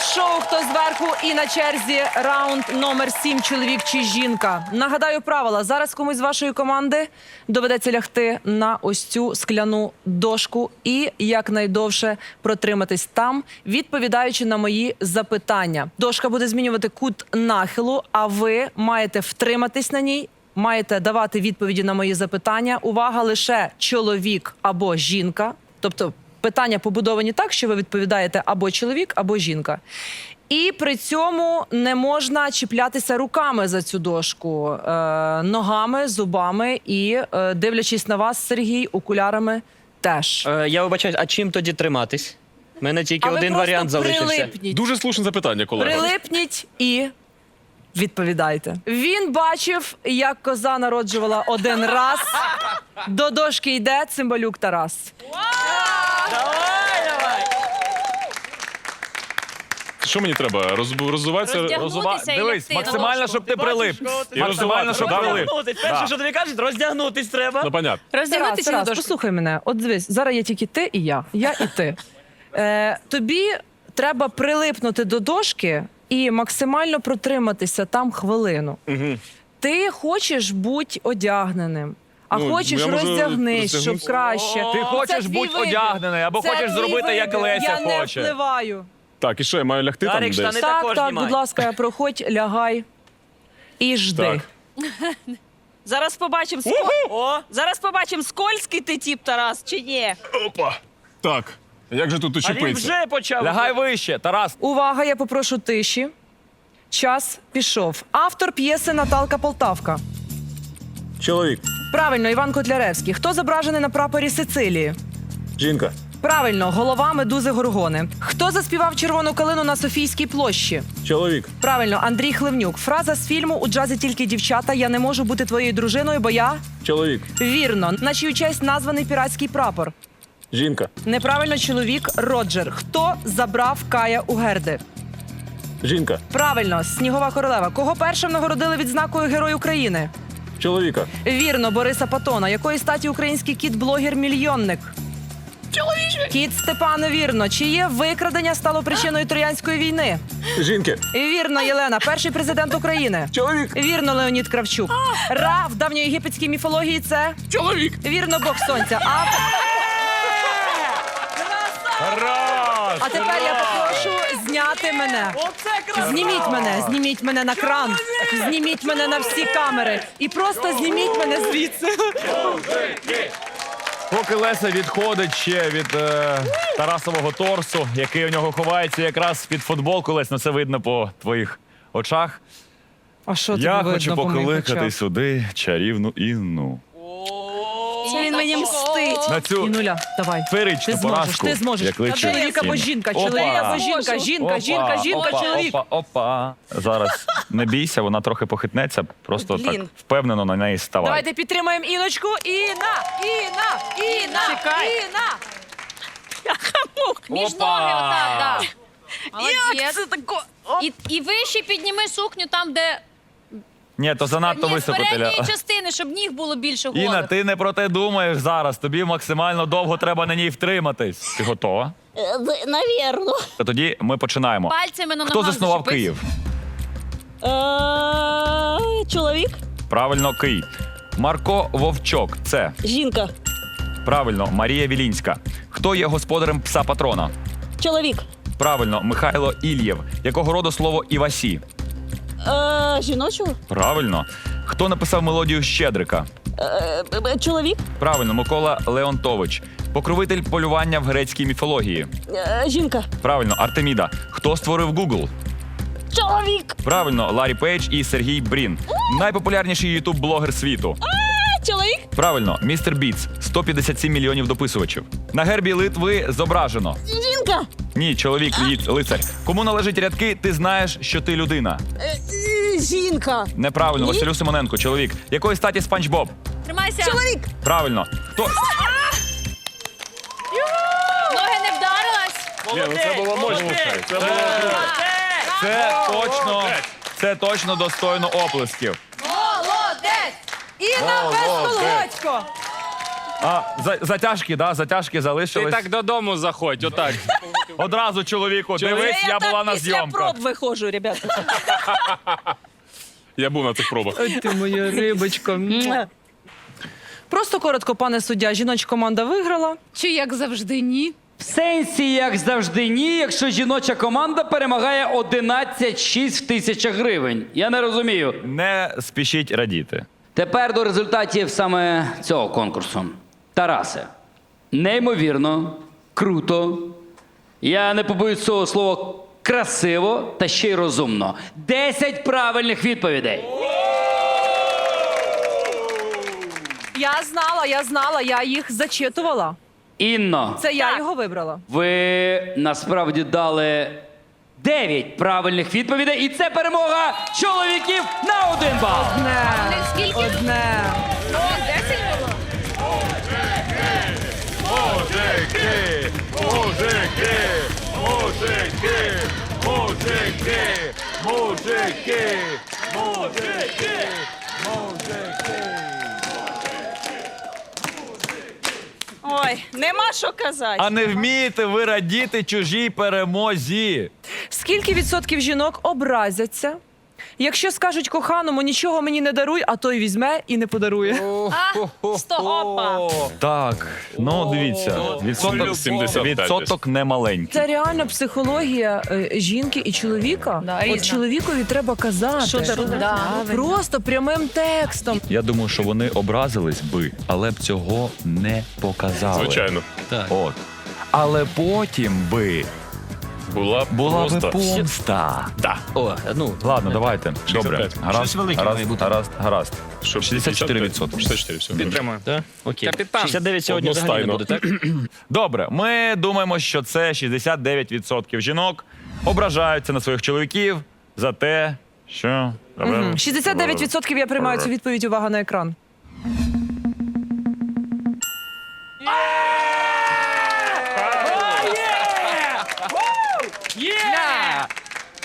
Шоу Хто зверху і на черзі раунд номер 7 Чоловік чи жінка. Нагадаю правила. Зараз комусь з вашої команди доведеться лягти на ось цю скляну дошку і якнайдовше протриматись там, відповідаючи на мої запитання. Дошка буде змінювати кут нахилу, а ви маєте втриматись на ній. Маєте давати відповіді на мої запитання. Увага лише чоловік або жінка. Тобто питання побудовані так, що ви відповідаєте або чоловік, або жінка. І при цьому не можна чіплятися руками за цю дошку, е, ногами, зубами і, е, дивлячись на вас, Сергій, окулярами теж. Е, я вибачаюсь, а чим тоді триматись? У мене тільки А один просто варіант залишився. Прилипніть, Дуже слушне запитання, колега. прилипніть і відповідайте. Він бачив, як коза народжувала один раз. До дошки йде цимбалюк Тарас. Давай, давай! Що мені треба? Роз, роззуватися? Роздягнутися і Дивись, лягти на максимально, щоб ти прилип. І Максимально, щоб прилип. Роздягнутись. Перше, що тобі кажуть, роздягнутись треба. Ну, понятно. Тарас, на Тарас, дошку. послухай мене. От дивись, зараз є тільки ти і я. Я і ти. Е, тобі треба прилипнути до дошки і максимально протриматися там хвилину. Ти хочеш бути одягненим. А Ну, хочеш я можу роздягнись, щоб роздягнутися. краще. Ти хочеш твій бути вибір. одягнений, або Це хочеш твій зробити, як вибір. Леся Я хоче. не впливаю. Так, і що, я маю лягти Дарик, там штани десь? Так, також так, знімай. будь ласка, проходь, лягай і жди. Так. Зараз побачимо, ско... О, зараз побачимо, скользкий ти тіп, Тарас, чи ні? Опа. Так. Як же тут а він учепитися? вже почав. Лягай вище, Тарас. Увага, я попрошу тиші. Час пішов. Автор п'єси Наталка Полтавка. Чоловік, Правильно, Іван Котляревський. Хто зображений на прапорі Сицилії? жінка, Правильно, голова медузи Горгони. Хто заспівав червону калину на Софійській площі? чоловік, Правильно, Андрій Хливнюк. Фраза з фільму У джазі тільки дівчата. Я не можу бути твоєю дружиною, бо я чоловік, вірно. На чию честь названий піратський прапор. жінка, Неправильно, чоловік Роджер. Хто забрав Кая у Герди? жінка, Правильно, Снігова королева. Кого першим нагородили відзнакою Герой України? Чоловіка, Вірно, Бориса Патона. Якої статі український кіт-блогер-мільйонник? Чоловіче. Кіт Степано, вірно. Чиє викрадення стало причиною Троянської війни? жінки, Вірно, Єлена, перший президент України. чоловік, Вірно, Леонід Кравчук. Ра в давньоєгипетській міфології це Чоловік! вірно Бог сонця. А, Тарас! А тепер я попрошу зняти мене. Зніміть мене, зніміть мене на кран, зніміть мене на всі камери і просто зніміть мене звідси. Поки Леся відходить ще від е, Тарасового торсу, який у нього ховається якраз під футболку, Лесь, ну це видно по твоїх очах. А що тобі Я видно хочу по моїх покликати очах? сюди чарівну Інну. Мені мстить. На цю І нуля, давай. феєричну Ти зможеш, поразку. ти зможеш. як кличе Чоловік або жінка, Опа. чоловік або жінка, жінка, Опа, жінка, жінка, опа, чоловік. Опа, опа. Зараз не бійся, вона трохи похитнеться, просто так Блін. впевнено на неї ставай. Давайте підтримаємо Іночку. Інна, Інна, Інна, Чекай. Інна. Між Опа! ноги отак, да. Молодець. Це тако. І, і вище підніми сукню там, де Ні, то занадто ні, з високо. передньої частини, щоб ніг було більше голих. Інна, ти не про те думаєш зараз. Тобі максимально довго треба на ній втриматись. Ти готова? Навірно. То тоді ми починаємо. Пальцями на Хто ногах заснував зачепись. Київ? Е, Чоловік, Правильно, Київ. Марко Вовчок. Це жінка, правильно, Марія Вілінська. Хто є господарем пса патрона? чоловік, Правильно, Михайло Ільєв. Якого роду слово Івасі? Е, жіночого, Правильно. Хто написав мелодію Щедрика? е, е, чоловік, Правильно, Микола Леонтович. Покровитель полювання в грецькій міфології. е, жінка, Правильно, Артеміда. Хто створив Google? чоловік, Правильно, Ларі Пейдж і Сергій Брін. Найпопулярніший ютуб-блогер світу. е, чоловік, Правильно, містер Біц. 157 мільйонів дописувачів. На гербі Литви зображено. жінка, Ні, чоловік, лі- лицар. Кому належать рядки, ти знаєш, що ти людина. е, е, жінка, Неправильно, Василю Симоненко, чоловік. Якої статі Спанч Боб? Тримайся. Чоловік. Правильно. Хто? Ноги не вдарилась. Ні, ну це було мощно. Це було круто. Це точно, це точно достойно оплесків. Молодець! Інна Молодець. Безколодько! А, за, затяжки, да, затяжки Ти залишились. так додому заходь, отак. Одразу чоловіку, дивись, я була на зйомках. проб виходжу, ребята. Я був на цих пробах. Ти моя рибочка. Просто коротко, пане суддя, жіноча команда виграла. Чи як завжди ні? В сенсі, як завжди, ні, якщо жіноча команда перемагає 11-6 в тисячах гривень. Я не розумію. Не спішіть радіти. Тепер до результатів саме цього конкурсу. Тарасе, неймовірно, круто. Я не побоюсь цього слова красиво та ще й розумно. 10 правильних відповідей. Я знала, я знала, я їх зачитувала. Інно, Це я його вибрала. ви насправді дали 9 правильних відповідей, і це перемога чоловіків на один бал. Одне. Скільки? Одне. О, 10 було? Мужики! Мужики! Мужики! Мужики! Мужики! Мужики! Мужики! Ой, нема що казати. А не вмієте ви радіти чужій перемозі. Скільки відсотків жінок образяться? Якщо скажуть коханому, нічого мені не даруй, а той візьме і не подарує. Опа. Так, ну дивіться, відсоток, 75 десь. відсоток немаленький. Це реально психологія е, жінки і чоловіка. Да, От різна. чоловікові треба казати. Що дарувати? Да. Просто прямим текстом. Я думаю, що вони образились би, але б цього не показали. Звичайно. От. Але потім би Була була би просто... помста. Да. О, ну, Ладно, давайте. Добре. 65. Гаразд, Щось велике гаразд, має бути. гаразд, гаразд. Щоб 64 відсотки. 64, все. Підтримую. так? Окей. Капітан. 69 сьогодні взагалі не буде, так? Добре, ми думаємо, що це 69% жінок ображаються на своїх чоловіків за те, що. 69% я приймаю цю відповідь. Увага на екран.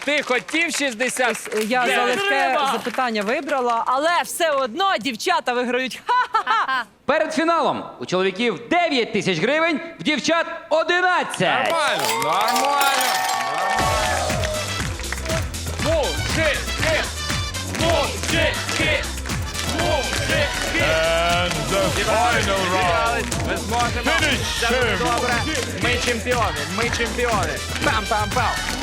Ти хотів 60? Я за легке запитання вибрала, але все одно дівчата виграють. Ха! Перед фіналом у чоловіків 9 тисяч гривень, в дівчат 11. Нормально, нормально. Мужики! Мужики! Мужики! And the final round. Ми зможемо. Finish Це him. добре. Ми чемпіони, ми чемпіони. Пам-пам-пам.